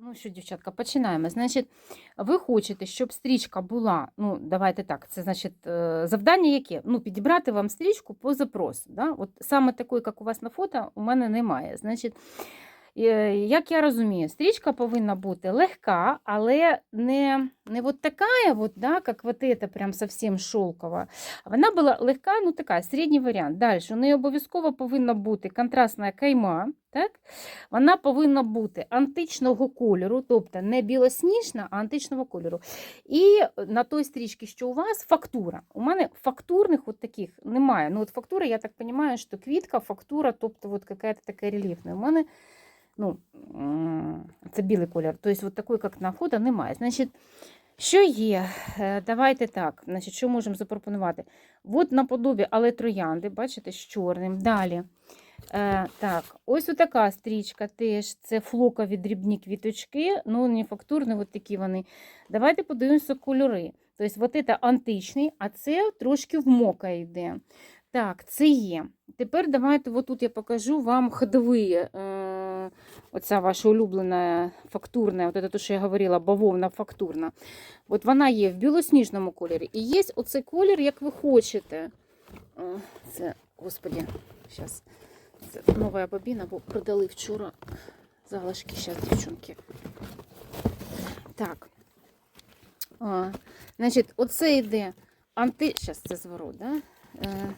Ну що, дівчатка, починаємо. Значить, ви хочете, щоб стрічка була, ну, давайте так, це значить е, завдання яке? Ну, підібрати вам стрічку по запросу. Да? От саме такої, як у вас на фото, у мене немає. Значить, як я розумію, стрічка повинна бути легка, але не, не от така, от, да, як вот это прям совсем шовкова. Вона була легка, ну така, середній варіант. Далі, у неї обов'язково повинна бути контрастна кайма. Так? Вона повинна бути античного кольору, тобто не білосніжна, а античного кольору. І на той стрічці, що у вас, фактура. У мене фактурних от таких немає. Ну, от фактура, я так розумію, що квітка, фактура, тобто от якась така рельєфна. У мене ну, це білий колір. Тобто, от такої, як на фото, немає. Значить, що є? Е, Давайте так. Значить, що можемо запропонувати? От наподобі але троянди, бачите, з чорним. Далі. Е, так, ось така стрічка теж. Це флокові дрібні квіточки, ну не фактурні, от такі вони. Давайте подивимося кольори. Тобто, от це античний, а це трошки в мока йде. Так, це є. Тепер давайте от тут я покажу вам ходові. Оця ваша улюблена фактурна, от це те, що я говорила, бавовна фактурна. От вона є в білосніжному кольорі. І є оцей колір, як ви хочете. Це, господі, зараз. Це нова бобіна, бо продали вчора залишки зараз, дівчонки. Так. А, значить, оце йде анти... Зараз це зворот, да? Е,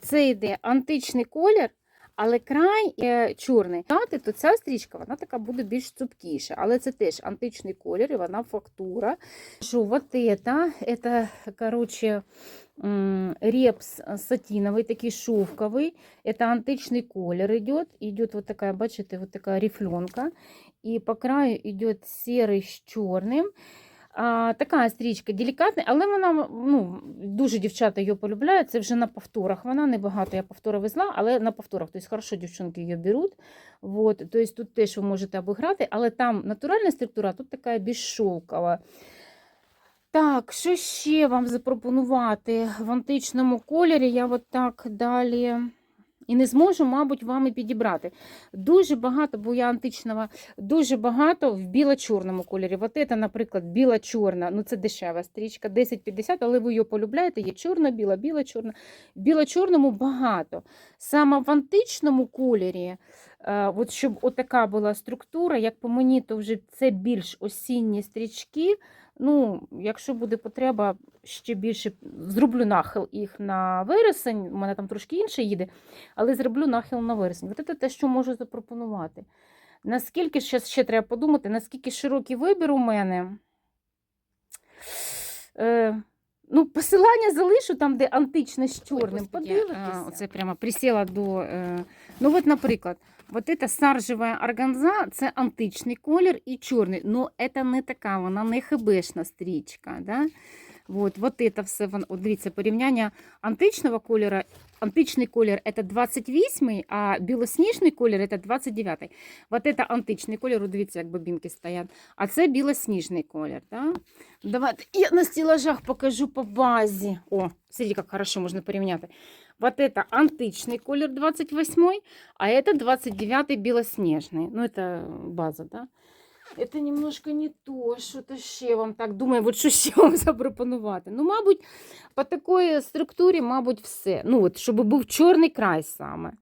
Це йде античний колір, але край е, чорний. Дати, то ця стрічка вона така буде більш цупкіша, але це теж античний колір, і вона фактура. Що вот это, это, короче, м, репс сатиновый, такий шовковый. Это античный колер идет. Идет вот такая, бачите, вот такая рифленка. И по краю идет серый з чорним. А, така стрічка делікатна, але вона ну, дуже дівчата її полюбляють. Це вже на повторах. Вона небагато я повтори везла, але на повторах. Тобто, хорошо дівчинки її беруть. Вот. Тобто, тут теж ви можете обіграти, але там натуральна структура, тут така більш шовкова. Так, що ще вам запропонувати в античному кольорі? Я от так далі. І не зможу, мабуть, вам і підібрати. Дуже багато, бо я античного, дуже багато в біло-чорному кольорі. От це, наприклад, біла-чорна, ну це дешева стрічка, 10,50, але ви її полюбляєте, є чорна-біла, біла-чорна. В біло-чорному багато. Саме в античному кольорі, от щоб отака була структура, як по мені, то вже це більш осінні стрічки. Ну, якщо буде потреба, ще більше зроблю нахил їх на вересень. У мене там трошки інше їде, але зроблю нахил на вересень. От це те, що можу запропонувати. Наскільки ще, ще треба подумати, наскільки широкий вибір у мене. Е, ну, посилання залишу там, де античне з чорним. Подивитися. Оце прямо присіла до. Е, ну, от, наприклад, вот эта саржева органза це античний колір і чорний. Ну, це не така, вона не хебешна стрічка. Да? Вот, вот это все, вон- от дивіться, порівняння античного кольору. Античний колір це 28, а білосніжний колір це 29. Вот это античний колір, от дивіться, як бобінки стоять. А це білосніжний колір. Да? Давайте я на стелажах покажу по базі. О, смотрите, як хорошо можна порівняти. Вот это античный колер 28, а это 29 белоснежный. Ну, это база, да? Это немножко не то, що то ще вам так думаю, от що ще вам запропонувати. Ну, мабуть, по такій структурі, мабуть, все. Ну, от, щоб був чорний край саме.